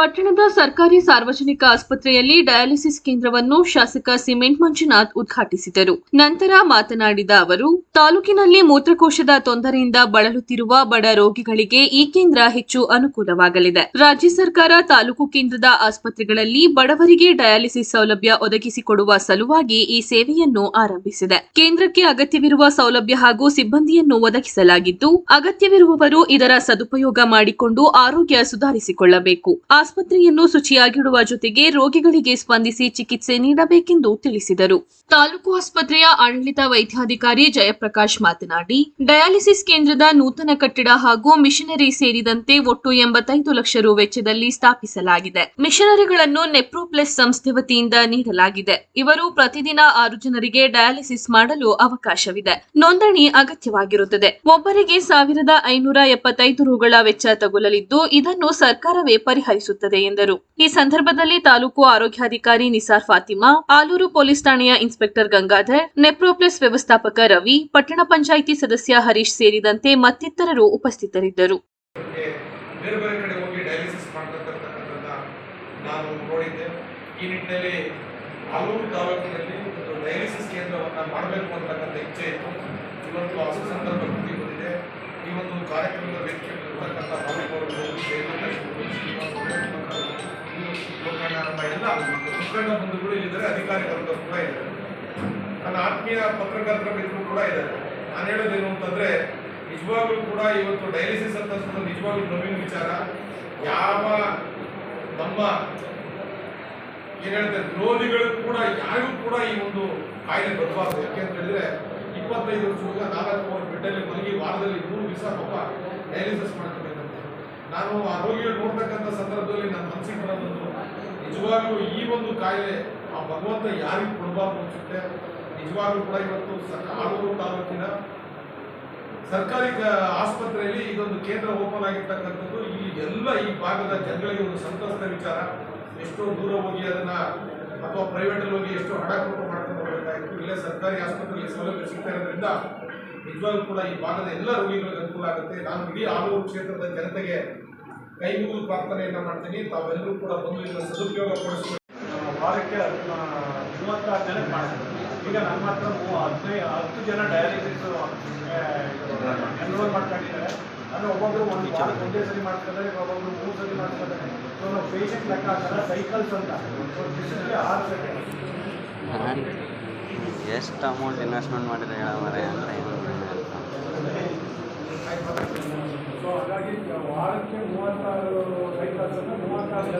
ಪಟ್ಟಣದ ಸರ್ಕಾರಿ ಸಾರ್ವಜನಿಕ ಆಸ್ಪತ್ರೆಯಲ್ಲಿ ಡಯಾಲಿಸಿಸ್ ಕೇಂದ್ರವನ್ನು ಶಾಸಕ ಸಿಮೆಂಟ್ ಮಂಜುನಾಥ್ ಉದ್ಘಾಟಿಸಿದರು. ನಂತರ ಮಾತನಾಡಿದ ಅವರು, ತಾಲೂಕಿನಲ್ಲಿ ಮೂತ್ರಕೋಶದ ತೊಂದರೆಯಿಂದ ಬಳಲುತ್ತಿರುವ ಬಡ ರೋಗಿಗಳಿಗೆ ಈ ಕೇಂದ್ರ ಹೆಚ್ಚು ಅನುಕೂಲವಾಗಲಿದೆ. ರಾಜ್ಯ ಸರ್ಕಾರ ತಾಲೂಕು ಕೇಂದ್ರದ ಆಸ್ಪತ್ರೆಗಳಲ್ಲಿ ಬಡವರಿಗೆ ಡಯಾಲಿಸಿಸ್ ಸೌಲಭ್ಯ ಒದಗಿಸಿಕೊಡುವ ಸಲುವಾಗಿ ಈ ಸೇವೆಯನ್ನು ಆರಂಭಿಸಿದೆ. ಕೇಂದ್ರಕ್ಕೆ ಅಗತ್ಯವಿರುವ ಸೌಲಭ್ಯ ಹಾಗೂ ಸಿಬ್ಬಂದಿಯನ್ನು ಒದಗಿಸಲಾಗಿದ್ದು, ಅಗತ್ಯವಿರುವವರು ಇದರ ಸದುಪಯೋಗ ಮಾಡಿಕೊಂಡು ಆರೋಗ್ಯ ಸುಧಾರಿಸಿಕೊಳ್ಳಬೇಕು. ಆಸ್ಪತ್ರೆಯನ್ನು ಶುಚಿಯಾಗಿಡುವ ಜೊತೆಗೆ ರೋಗಿಗಳಿಗೆ ಸ್ಪಂದಿಸಿ ಚಿಕಿತ್ಸೆ ನೀಡಬೇಕೆಂದು ತಿಳಿಸಿದರು. ತಾಲೂಕು ಆಸ್ಪತ್ರೆಯ ಆಡಳಿತ ವೈದ್ಯಾಧಿಕಾರಿ ಜಯಪ್ರಕಾಶ್ ಮಾತನಾಡಿ, ಡಯಾಲಿಸಿಸ್ ಕೇಂದ್ರದ ನೂತನ ಕಟ್ಟಡ ಹಾಗೂ ಮಿಷನರಿ ಸೇರಿದಂತೆ ಒಟ್ಟು ಎಂಬತ್ತೈದು ಲಕ್ಷ ರು ವೆಚ್ಚದಲ್ಲಿ ಸ್ಥಾಪಿಸಲಾಗಿದೆ. ಮಿಷನರಿಗಳನ್ನು ನೆಪ್ರೋಪ್ಲೆಸ್ ಸಂಸ್ಥೆ ವತಿಯಿಂದ ನೀಡಲಾಗಿದೆ. ಇವರು ಪ್ರತಿದಿನ ಆರು ಜನರಿಗೆ ಡಯಾಲಿಸಿಸ್ ಮಾಡಲು ಅವಕಾಶವಿದೆ. ನೋಂದಣಿ ಅಗತ್ಯವಾಗಿರುತ್ತದೆ. ಒಬ್ಬರಿಗೆ ಸಾವಿರದ ಐನೂರ ಎಪ್ಪತ್ತೈದು ರುಗಳ ವೆಚ್ಚ ತಗುಲಲಿದ್ದು, ಇದನ್ನು ಸರ್ಕಾರವೇ ಪರಿಹರಿಸುತ್ತದೆ. ಎಂದರು. ಈ ಸಂದರ್ಭದಲ್ಲಿ ತಾಲೂಕು ಆರೋಗ್ಯಾಧಿಕಾರಿ ನಿಸಾರ್ ಫಾತಿಮಾ, ಆಲೂರು ಪೊಲೀಸ್ ಠಾಣೆಯ ಇನ್ಸ್ಪೆಕ್ಟರ್ ಗಂಗಾಧರ್, ನೆಪ್ರೋಪ್ಲಸ್ ವ್ಯವಸ್ಥಾಪಕ ರವಿ, ಪಟ್ಟಣ ಪಂಚಾಯಿತಿ ಸದಸ್ಯ ಹರೀಶ್ ಸೇರಿದಂತೆ ಮತ್ತಿತರರು ಉಪಸ್ಥಿತರಿದ್ದರು. ಈ ಆಲೂರು ತಾಲೂಕಿನಲ್ಲಿ ಒಂದು ಡಯಾಲಿಸಿಸ್ ಕೇಂದ್ರವನ್ನು ಮಾಡಬೇಕು ಅಂತಕ್ಕಂಥ ಇಚ್ಛೆ ಇತ್ತು. ಇವತ್ತು ಹೊಸ ಸಂದರ್ಭ ಬಂದಿದೆ ಈ ಒಂದು ಕಾರ್ಯಕ್ರಮದ ವೇದಿಕೆ ಬಾಲಕವರು ಮುಖಂಡ ಬಂಧುಗಳು ಇಲ್ಲಿದ್ದಾರೆ ಅಧಿಕಾರಿಗಳು ಕೂಡ ಇದ್ದಾರೆ. ನನ್ನ ಆತ್ಮೀಯ ಪತ್ರಕರ್ತರ ಮಿತ್ರರು ಕೂಡ ಇದ್ದಾರೆ. ನಾನು ಹೇಳೋದೇನು ಅಂತಂದ್ರೆ, ನಿಜವಾಗ್ಲೂ ಕೂಡ ಇವತ್ತು ಡಯಾಲಿಸಿಸ್ ಅಂತ ನಿಜವಾಗ್ಲೂ ನವೀನ ವಿಚಾರ. ಯಾವ ನಮ್ಮ ಏನ್ ಹೇಳ್ತಾರೆ, ವಿರೋಧಿಗಳು ಕೂಡ, ಯಾರಿಗೂ ಕೂಡ ಈ ಒಂದು ಕಾಯಿಲೆ ಬರಬಾರ್ದು. ಯಾಕೆಂತ ಹೇಳಿದ್ರೆ, ಇಪ್ಪತ್ತೈದು ವರ್ಷ ಹುಡುಗ ನಾಲ್ಕು ಅವರ್ ಬೆಡ್ಡಲ್ಲಿ ಮಲಗಿ ವಾರದಲ್ಲಿ ಮೂರು ದಿವಸ ಪಾಪ ಡಯಾಲಿಸಿಸ್ ಮಾಡ್ಕೋಬೇಕಂತೆ ನಾನು ಆ ರೋಗಿಗಳು ನೋಡ್ತಕ್ಕಂಥ ಸಂದರ್ಭದಲ್ಲಿ ನನ್ನ ಮನಸ್ಸಿಗೆ ಬರೋದೊಂದು ನಿಜವಾಗ್ಲೂ ಈ ಒಂದು ಕಾಯಿಲೆ ಆ ಭಗವಂತ ಯಾರಿಗೆ ಕೊಡಬಾರ್ದು ಅನ್ಸುತ್ತೆ? ನಿಜವಾಗ್ಲೂ ಕೂಡ ಇವತ್ತು ಆಲೂರು ತಾಲೂಕಿನ ಸರ್ಕಾರಿ ಆಸ್ಪತ್ರೆಯಲ್ಲಿ ಇದೊಂದು ಕೇಂದ್ರ ಓಪನ್ ಆಗಿರ್ತಕ್ಕಂಥದ್ದು. ಈ ಎಲ್ಲ ಈ ಭಾಗದ ಜನಗಳಿಗೆ ಒಂದು ಸಂತಸದ ವಿಚಾರ. ಎಷ್ಟೋ ದೂರ ಹೋಗಿ ಅದನ್ನ ಅಥವಾ ಪ್ರೈವೇಟ್ ಅಲ್ಲಿ ಹೋಗಿ ಎಷ್ಟೋ ಹಣ ಕೊಟ್ಟು ಮಾಡ್ಕೊಂಡು ಹೋಗಬೇಕಾಗಿತ್ತು ಇಲ್ಲೇ ಸರ್ಕಾರಿ ಆಸ್ಪತ್ರೆಯಲ್ಲಿ ಸೌಲಭ್ಯ ಸಿಗ್ತಾ ಇರೋದ್ರಿಂದ ನಿಜವಾಗ್ಲೂ ಕೂಡ ಈ ಭಾಗದ ಎಲ್ಲ ರೋಗಿಗಳಿಗೆ ಅನುಕೂಲ ಆಗುತ್ತೆ. ನಾನು ಇಡೀ ಆಲೂರು ಕ್ಷೇತ್ರದ ಜನತೆಗೆ ಕೈ ಮುಗಿದು ಪ್ರಾರ್ಥನೆಯನ್ನ ಮಾಡ್ತೀನಿ. ತಾವೆಲ್ಲರೂ ಕೂಡ ಬಂದು ಇದನ್ನ ಸದುಪಯೋಗ ಪಡಿಸಿ ವಾರಕ್ಕೆ ಅದನ್ನ ಮೂವತ್ತಾರು ಜನಕ್ಕೆ ಮಾಡ್ತೀವಿ ಈಗ ನಮ್ಮ ಹತ್ರ ಹದಿನೈದು ಹತ್ತು ಜನ ಡಯಾಲಿಸಿಸ್ ಎನ್ರೋಲ್ ಮಾಡ್ಕೊಂಡಿದ್ದಾರೆ. ಅಂದರೆ ಒಬ್ಬೊಬ್ರು ಒಂದು ವಾರಕ್ಕೆ ಒಂದೇ ಸರಿ ಮಾಡ್ತಿದ್ದಾರೆ ಒಬ್ಬೊಬ್ರು ಮೂರು ಸರಿ ಮಾಡ್ತಿದ್ದಾರೆ. ಸೊ ನಾವು ಪೇಷಂಟ್ ಲೆಕ್ಕ ಹಾಕಲ್ಲ ಸೈಕಲ್ಸ್ ಅಂತ ಆರು ಸೆಕೆಂಡ್. ನಾನು ಎಷ್ಟು ಅಮೌಂಟ್ ಇನ್ವೆಸ್ಟ್ಮೆಂಟ್ ಮಾಡಿದ್ರೆ ಹೇಳ ಮರೆ ಅಂತ वारे मूव